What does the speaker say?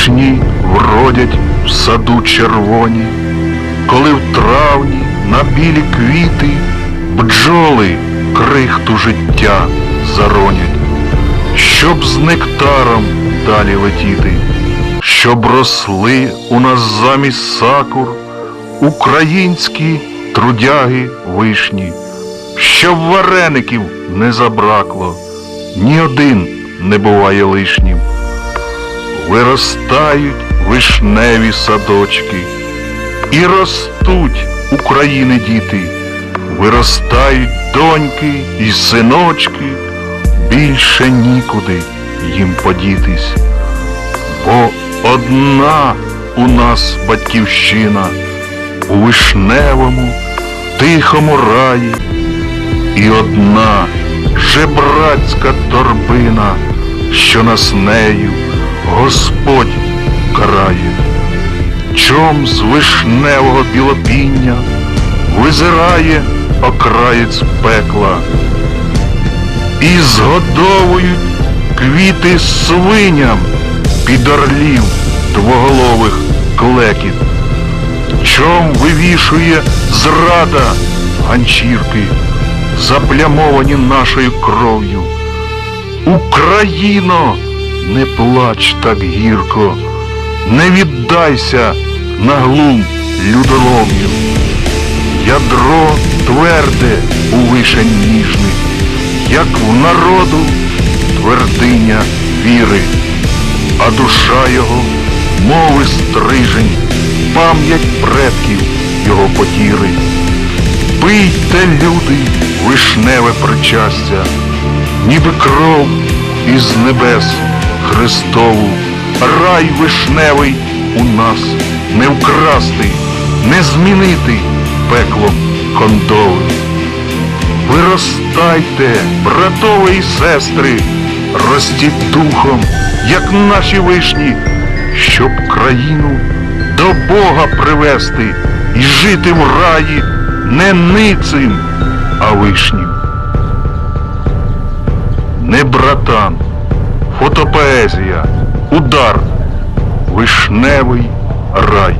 Вишні вродять в саду червоні, коли в травні на білі квіти бджоли крихту життя заронять, щоб з нектаром далі летіти, щоб росли у нас замість сакур українські трудяги вишні, щоб вареників не забракло, ні один не буває лишнім. Виростають вишневі садочки, і ростуть України діти, виростають доньки і синочки, більше нікуди їм подітись, бо одна у нас батьківщина у вишневому, тихому раї, і одна жебрацька торбина, що нас нею Господь карає. Чом з вишневого білопіння визирає окраєць пекла, і згодовують квіти свиням під орлів двоголових клекіт. Чом вивішує зрада ганчірки, заплямовані нашою кров'ю. Україно, не плач так гірко, не віддайся на глум людоломів. Ядро тверде у вишень ніжних, як в народу твердиня віри, а душа його, мови стрижень, пам'ять предків його потіри. Пийте, люди, вишневе причастя, ніби кров із небес Христову, рай вишневий у нас не вкрасти, не змінити пеклом кондовим. Виростайте, братове і сестри, ростіть духом, як наші вишні, щоб країну до Бога привести і жити в раї не ницим, а вишнім. Не братан, фотопоезія, удар, вишневий рай.